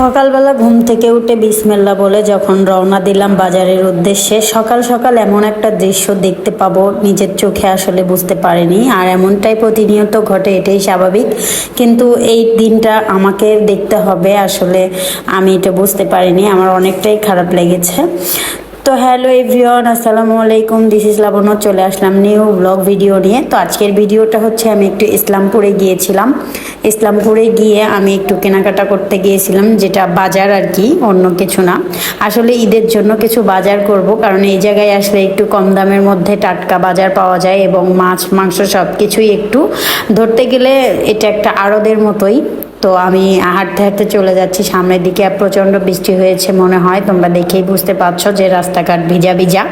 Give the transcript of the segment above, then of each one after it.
সকালবেলা ঘুম থেকে উঠে বিসমেল্লা বলে যখন রওনা দিলাম বাজারের উদ্দেশ্যে, সকাল সকাল এমন একটা দৃশ্য দেখতে পাবো, নিজের চোখে আসলে বুঝতে পারিনি। আর এমনটাই প্রতিনিয়ত ঘটে, এটাই স্বাভাবিক। কিন্তু এই দিনটা আমাকে দেখতে হবে, আসলে আমি এটা বুঝতে পারিনি, আমার অনেকটাই খারাপ লেগেছে। তো হ্যালো এভরিওয়ান, আসসালামু আলাইকুম। দিস ইস লাবণ্য, চলে আসলাম নিউ ব্লগ ভিডিও নিয়ে। তো আজকের ভিডিওটা হচ্ছে, আমি একটু ইসলামপুরে গিয়েছিলাম। ইসলামপুরে গিয়ে আমি একটু কেনাকাটা করতে গিয়েছিলাম, যেটা বাজার আর কি, অন্য কিছু না। আসলে ঈদের জন্য কিছু বাজার করব, কারণ এই জায়গায় আসলে একটু কম দামের মধ্যে টাটকা বাজার পাওয়া যায় এবং মাছ, মাংস সব কিছুই একটু। ধরতে গেলে এটা একটা আড়দের মতোই। তো আমি হাঁটতে হাঁটতে চলে যাচ্ছি সামনের দিকে প্রচণ্ড বৃষ্টি হয়েছে মনে হয়। তোমরা দেখেই বুঝতে পারছ যে রাস্তাঘাট ভিজা ভিজা।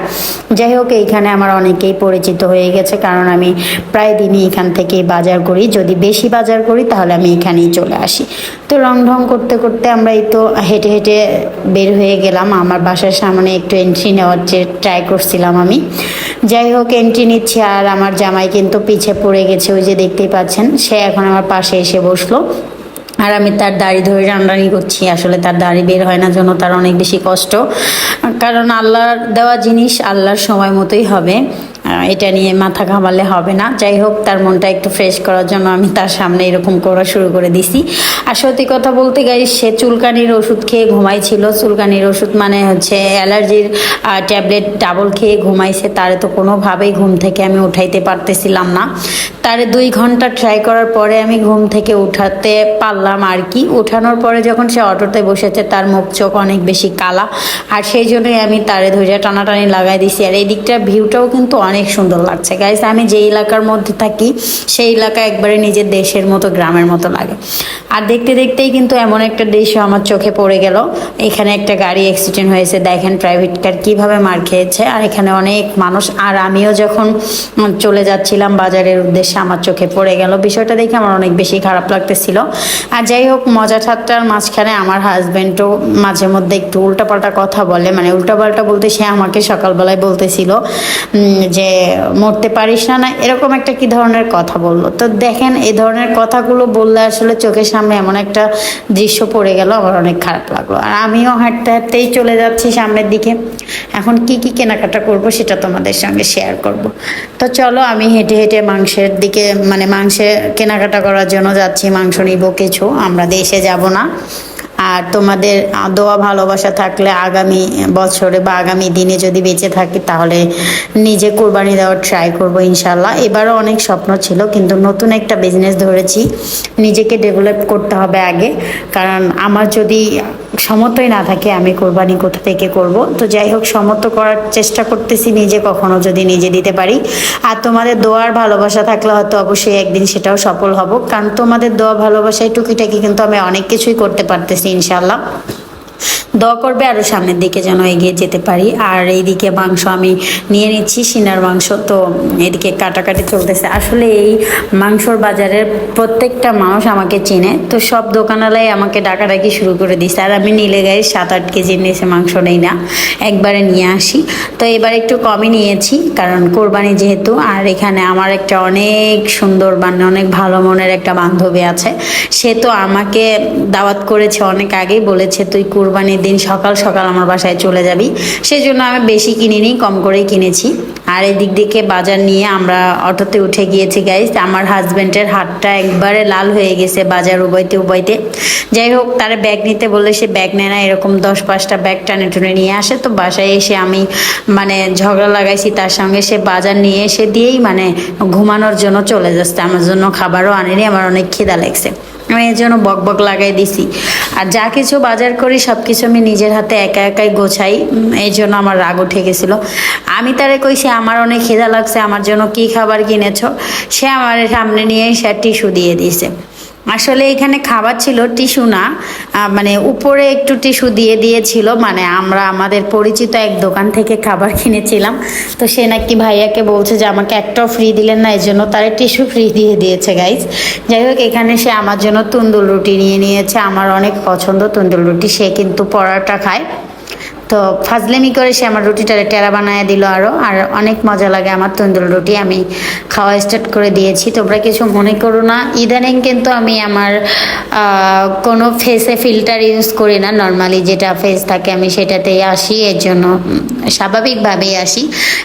যাই হোক, এইখানে আমার অনেকেই পরিচিত হয়ে গেছে কারণ আমি প্রায় দিনই এখান থেকেই বাজার করি। যদি বেশি বাজার করি, তাহলে আমি এখানেই চলে আসি। তো রং ঢং করতে করতে আমরা এই তো হেঁটে হেঁটে বের হয়ে গেলাম। আমার বাসার সামনে একটু এন্ট্রি নেওয়ার যে ট্রাই করছিলাম আমি। যাই হোক এন্ট্রি নিচ্ছি আর আমার জামাই কিন্তু পিছে পড়ে গেছে, ওই যে দেখতেই পাচ্ছেন। সে এখন আমার পাশে এসে বসল। আর আমি তার দাড়ি ধরে টানটানি করছি। আসলে তার দাড়ি বের হয় না জন্য তার অনেক বেশি কষ্ট। কারণ আল্লাহর দেওয়া জিনিস আল্লাহর সময় মতোই হবে। এটা নিয়ে মাথা ঘামালে হবে না। যাই হোক, তার মনটা একটু ফ্রেশ করার জন্য আমি তার সামনে এরকম করা শুরু করে দিছি। আর সত্যি কথা বলতে গেলে সে চুলকানির ওষুধ খেয়ে ঘুমাইছিল। চুলকানির ওষুধ মানে হচ্ছে অ্যালার্জির ট্যাবলেট ডাবল খেয়ে ঘুমাইছে। তারে তো কোনোভাবেই ঘুম থেকে আমি উঠাইতে পারতেছিলাম না। তারে দুই ঘণ্টা ট্রাই করার পরে আমি ঘুম থেকে উঠাতে পারলাম আর কি। উঠানোর পরে যখন সে অটোতে বসেছে, তার মুখ চোখ অনেক বেশি কালা। আর সেই জন্যই আমি তারে ধৈর্য টানাটানি লাগাই দিছি। আর এই দিকটার ভিউটাও কিন্তু অনেক সুন্দর লাগছে। গাইস আমি যে এলাকার মধ্যে থাকি, সেই এলাকা একবারে নিজের দেশের মতো, গ্রামের মতো লাগে। আর দেখতে দেখতেই কিন্তু এমন একটা দৃশ্য আমার চোখে পড়ে গেল। এখানে একটা গাড়ি অ্যাক্সিডেন্ট হয়েছে। দেখেন প্রাইভেট কার কীভাবে মার খেয়েছে। আর এখানে অনেক মানুষ। আর আমিও যখন চলে যাচ্ছিলাম বাজারের উদ্দেশ্যে আমার চোখে পড়ে গেল। বিষয়টা দেখে আমার অনেক বেশি খারাপ লাগতেছিল। আর যাই হোক মজা ঠাট্টার মাঝখানে আমার হাজব্যান্ডও মাঝে মধ্যে একটু উল্টাপাল্টা কথা বলে। মানে উল্টাপাল্টা বলতে সে আমাকে সকালবেলায় বলতেছিল যে মরতে পারিস না না, এরকম একটা কি ধরনের কথা বলল। তো দেখেন, এই ধরনের কথাগুলো বললে আসলে চোখের সামনে এমন একটা দৃশ্য পড়ে গেল, আমার অনেক খারাপ লাগল। আর আমিও হাঁটতে হাঁটতেই চলে যাচ্ছি সামনের দিকে। এখন কি কি কেনাকাটা করব সেটা তোমাদের সঙ্গে শেয়ার করব। তো চলো, আমি হেঁটে হেঁটে মাংসের দিকে মানে মাংসে কেনাকাটা করার জন্য যাচ্ছি, মাংস নিব কিছু, আমরা দেশে যাব না। আর তোমাদের দোয়া ভালোবাসা থাকলে আগামী বছরে বা আগামী দিনে যদি বেঁচে থাকি, তাহলে নিজে কোরবানি দেওয়ার ট্রাই করব ইনশাল্লাহ এবারও অনেক স্বপ্ন ছিল, কিন্তু নতুন একটা বিজনেস ধরেছি। নিজেকে ডেভেলপ করতে হবে আগে। কারণ আমার যদি সমতই না থাকে, আমি কোরবানি কোথা থেকে করব? তো যাই হোক সমত করার চেষ্টা করতেছি নিজে কখনো যদি নিজে দিতে পারি। আর তোমাদের দোয়ার ভালোবাসা থাকলে হয়তো অবশ্যই একদিন সেটাও সফল হব। কারণ তোমাদের দোয়া ভালোবাসায় টুকিটাকি কিন্তু আমি অনেক কিছুই করতে পারতেছি ইনশাল্লাহ দোয়া করবে আরও সামনের দিকে যেন এগিয়ে যেতে পারি। আর এইদিকে মাংস আমি নিয়ে নিচ্ছি, সিনার মাংস তো এদিকে কাটাকাটি চলতেছে। আসলে এই মাংসর বাজারের প্রত্যেকটা মানুষ আমাকে চিনে, তো সব দোকানালাই আমাকে ডাকাডাকি শুরু করে দিচ্ছে আর আমি নিলে গায়ে সাত আট কেজির নিচে মাংস নেই না। একবারে নিয়ে আসি। তো এবার একটু কমই নিয়েছি, কারণ কোরবানি যেহেতু, আর এখানে আমার একটা অনেক সুন্দর মানে অনেক ভালো মনের একটা বান্ধবী আছে। সে তো আমাকে দাওয়াত করেছে অনেক আগেই, বলেছে তুই কোরবানির দিন সকাল সকাল আমার বাসায় চলে যাবি। সেই জন্য আমি বেশি কিনিনি কম করেই কিনেছি। আর এদিক দিকে বাজার নিয়ে আমরা অটোতে উঠে গিয়েছি গাইজ আমার হাজব্যান্ডের হাতটা একবারে লাল হয়ে গেছে বাজার উবইতে উবইতে যাই হোক, তার ব্যাগ নিতে বললে সে ব্যাগ নেয় না, এরকম দশ পাঁচটা ব্যাগ টানে টুনে নিয়ে আসে। তো বাসায় এসে আমি মানে ঝগড়া লাগাইছি, তার সঙ্গে সে বাজার নিয়ে এসে দিয়েই মানে ঘুমানোর জন্য চলে যাচ্ছে। আমার জন্য খাবারও আনেনি, আমার অনেক খিদা লাগছে। আমি এই জন্য বক বক লাগাই দিছি। আর যা কিছু বাজার করি সব কিছু আমি নিজের হাতে একা একাই গোছাই। এই জন্য আমার রাগ উঠে গেছিল। আমি তারে কইছি, আমার অনেক খিদা লাগছে, আমার জন্য কি খাবার কিনেছ? সে আমার সামনে নিয়ে সে টিস্যু দিয়ে দিয়েছে। আসলে এখানে খাবার ছিল টিস্যু না মানে উপরে একটু টিস্যু দিয়ে দিয়েছিল মানে আমরা আমাদের পরিচিত এক দোকান থেকে খাবার কিনেছিলাম। তো সে নাকি ভাইয়াকে বলছে যে, আমাকে একটাও ফ্রি দিলেন না এই জন্য তারা টিস্যু ফ্রি দিয়ে দিয়েছে গাইজ যাই হোক, এখানে সে আমার জন্য তুন্দুল রুটি নিয়ে নিয়েছে, আমার অনেক পছন্দ তুন্দুল রুটি, সে কিন্তু পরোটা খায়। তো ফাজলেমি করে সে আমার রুটিটারে টেরা বানায় দিল আরও আর অনেক মজা লাগে আমার তন্দুর রুটি আমি খাওয়া স্টার্ট করে দিয়েছি। তোমরা কিছু মনে করো না, ইদানিং কিন্তু আমি আমার কোনো ফেসে ফিল্টার ইউজ করি না। নর্মালি যেটা ফেস থাকে আমি সেটাতেই আসি, এর জন্য স্বাভাবিকভাবেই আসি।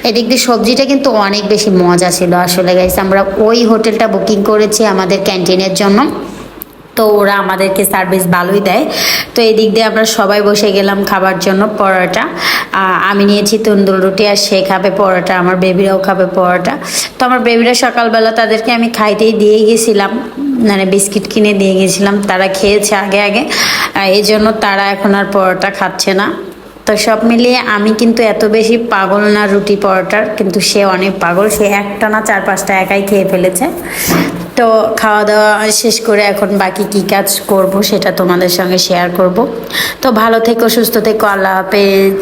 এদিক দিয়ে সবজিটা কিন্তু অনেক বেশি মজা ছিল আসলে গাইস আমরা ওই হোটেলটা বুকিং করেছি আমাদের ক্যান্টিনের জন্য। তো ওরা আমাদেরকে সার্ভিস ভালোই দেয়। তো এই দিক দিয়ে আমরা সবাই বসে গেলাম খাবার জন্য পরোটা। আমি নিয়েছি তন্দুর রুটি আর সে খাবে পরোটা, আমার বেবিরাও খাবে পরোটা। তো আমার বেবিরা সকালবেলা তাদেরকে আমি খাইতেই দিয়ে গেছিলাম মানে বিস্কিট কিনে দিয়ে গেছিলাম। তারা খেয়েছে আগে আগে এই জন্য তারা এখন আর পরোটা খাচ্ছে না। তো সব মিলিয়ে আমি কিন্তু এত বেশি পাগল না রুটি পরোটার, কিন্তু সে অনেক পাগল। সে একটা না চার পাঁচটা একাই খেয়ে ফেলেছে। তো খাওয়া দাওয়া শেষ করে এখন বাকি কি কাজ করব সেটা তোমাদের সঙ্গে শেয়ার করব। তো ভালো থেকো, সুস্থ থেকো, আল্লাহ হাফেজ।